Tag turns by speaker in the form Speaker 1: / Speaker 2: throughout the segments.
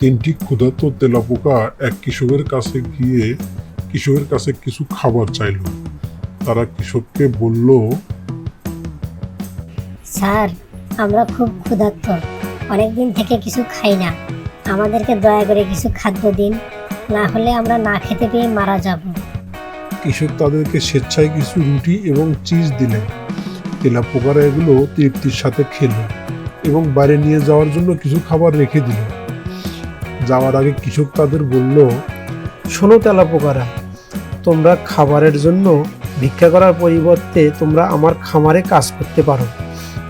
Speaker 1: তিনটি ক্ষুধার্ত তেলাপোকা এক কৃষকের কাছে গিয়ে কৃষকের কাছে কিছু খাবার চাইল। তারা কৃষককে বলল
Speaker 2: স্যার আমরা খুব ক্ষুধার্ত। অনেকদিন থেকে কিছু খাই না। আমাদেরকে দয়া করে কিছু খাদ্য দিন। না হলে আমরা না খেতে পেয়ে মারা যাব।
Speaker 1: কৃষক তাদেরকে স্বেচ্ছায় কিছু রুটি এবং চিজ দিলেন। তেলাপোকারা এগুলো তৃপ্তির সাথে খেলো এবং বাইরে নিয়ে যাওয়ার জন্য কিছু খাবার রেখে দিল যাওয়ার আগে কৃষক তাদের বলল
Speaker 3: শোনো তেলাপোকারা তোমরা খাবারের জন্য ভিক্ষা করার পরিবর্তে তোমরা আমার খামারে কাজ করতে পারো।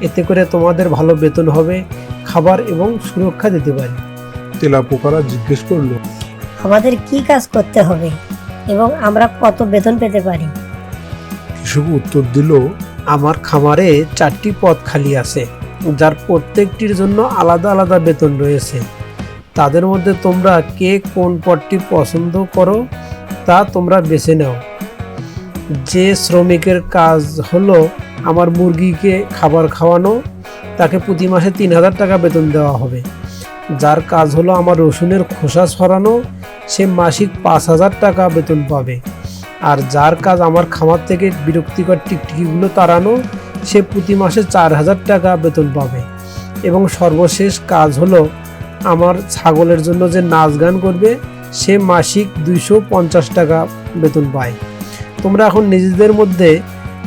Speaker 3: এতে করে তোমাদের ভালো বেতন হবে খাবার এবং সুরক্ষা দিতে পারি।
Speaker 1: তেলাপোকারা জিজ্ঞেস করল
Speaker 2: আমাদের কি কাজ করতে হবে এবং আমরা কত বেতন পেতে পারি?
Speaker 1: কৃষক উত্তর দিল
Speaker 3: আমার খামারে চারটি পদ খালি আছে যার প্রত্যেকটির জন্য আলাদা আলাদা বেতন রয়েছে। তাদের মধ্যে তোমরা কে কোন পদটি পছন্দ করো, তা তোমরা বেছে নাও। যে শ্রমিকের কাজ হলো আমার মুরগিকে খাবার খাওয়ানো, তাকে প্রতি মাসে তিন হাজার টাকা বেতন দেওয়া হবে। যার কাজ হলো আমার রসুনের খোসা ছড়ানো, সে মাসিক পাঁচ হাজার টাকা বেতন পাবে। আর যার কাজ আমার খামার থেকে বিরক্তিকর টিকটিকিগুলো তাড়ানো, সে প্রতি মাসে চার হাজার টাকা বেতন পাবে। এবং সর্বশেষ কাজ হলো আমার ছাগলের জন্য যে নাচ গান করবে সে মাসিক দুইশো পঞ্চাশ টাকা বেতন পায়। তোমরা এখন নিজেদের মধ্যে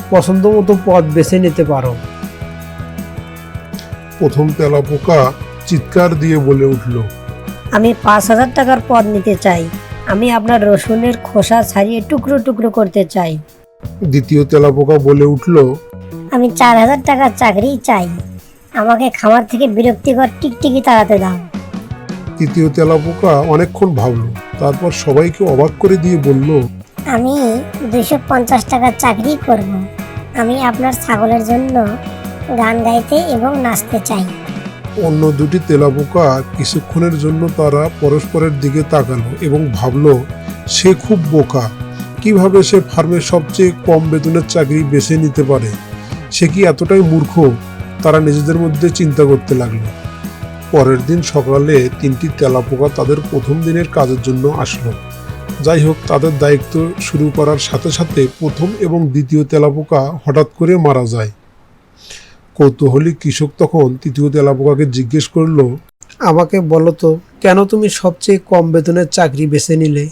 Speaker 3: পছন্দ মতো পথ বেছে নিতে পারো।
Speaker 1: প্রথম তেলাপোকা চিৎকার দিয়ে বলে উঠল
Speaker 2: আমি পাঁচ হাজার টাকার পদ নিতে চাই। আমি আপনার রসুনের খোসা ছাড়িয়ে টুকরো টুকরো করতে চাই।
Speaker 1: দ্বিতীয় তেলাপোকা বলে উঠল
Speaker 2: আমি চার হাজার টাকার চাকরি চাই। আমাকে খামার থেকে বিরক্তিকর টিকটিকি তাড়াতে দাও।
Speaker 1: তৃতীয় তেলাপোকা অনেকক্ষণ ভাবলো। তারপর সবাইকে অবাক করে দিয়ে বলল
Speaker 2: আমি দুইশো পঞ্চাশ টাকার চাকরি করব। আমি আপনার ছাগলের জন্য গান গাইতে এবং নাচতে চাই।
Speaker 1: অন্য দুটি তেলাপোকা কিছুক্ষণের জন্য তারা পরস্পরের দিকে তাকালো এবং ভাবল সে খুব বোকা। কীভাবে সে ফার্মের সবচেয়ে কম বেতনের চাকরি বেছে নিতে পারে? সে কি এতটাই মূর্খ? তারা নিজেদের মধ্যে চিন্তা করতে লাগল। পরের দিন সকালে তিনটি তেলাপোকা তাদের প্রথম দিনের কাজের জন্য আসলো। যাই হোক তাদের দায়িত্ব শুরু করার সাথে সাথে প্রথম এবং দ্বিতীয় তেলাপোকা হঠাৎ করে মারা যায়। কৌতূহলী কৃষক তখন তৃতীয় তেলাপোকাকে জিজ্ঞেস করল
Speaker 3: আমাকে বলো তো কেন তুমি সবচেয়ে কম বেতনের চাকরি বেছে নিলে?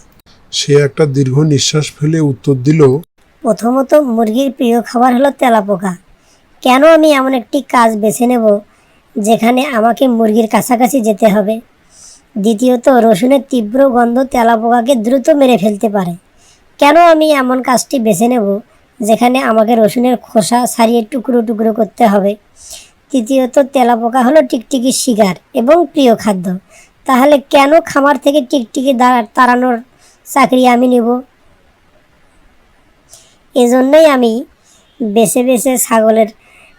Speaker 1: সে একটা দীর্ঘ নিঃশ্বাস ফেলে উত্তর দিল
Speaker 2: প্রথমত মুরগির প্রিয় খাবার হলো তেলাপোকা। কেন আমি এমন একটি কাজ বেছে নেব যেখানে আমাকে মুরগির কাছাকাছি যেতে হবে। দ্বিতীয়ত, রসুনের তীব্র গন্ধ তেলাপোকাকে দ্রুত মেরে ফেলতে পারে। কেন আমি এমন কাজটি বেছে নেব, যেখানে আমাকে রসুনের খোসা ছাড়িয়ে টুকরো টুকরো করতে হবে? তৃতীয়ত, তেলাপোকা হলো টিকটিকির শিকার এবং প্রিয় খাদ্য। তাহলে কেন খামার থেকে টিকটিকি তাড়ানোর চাকরি আমি নেব? এজন্যই আমি বেছে বেছে ছাগলের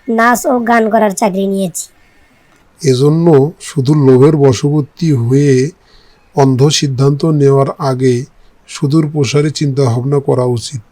Speaker 2: নাচ ও গান করার চাকরি নিয়েছি।
Speaker 1: এজন্য শুধু লোভের বশবর্তী হয়ে অন্ধ সিদ্ধান্ত নেওয়ার আগে সুদূর প্রসারে চিন্তা ভাবনা করা উচিত।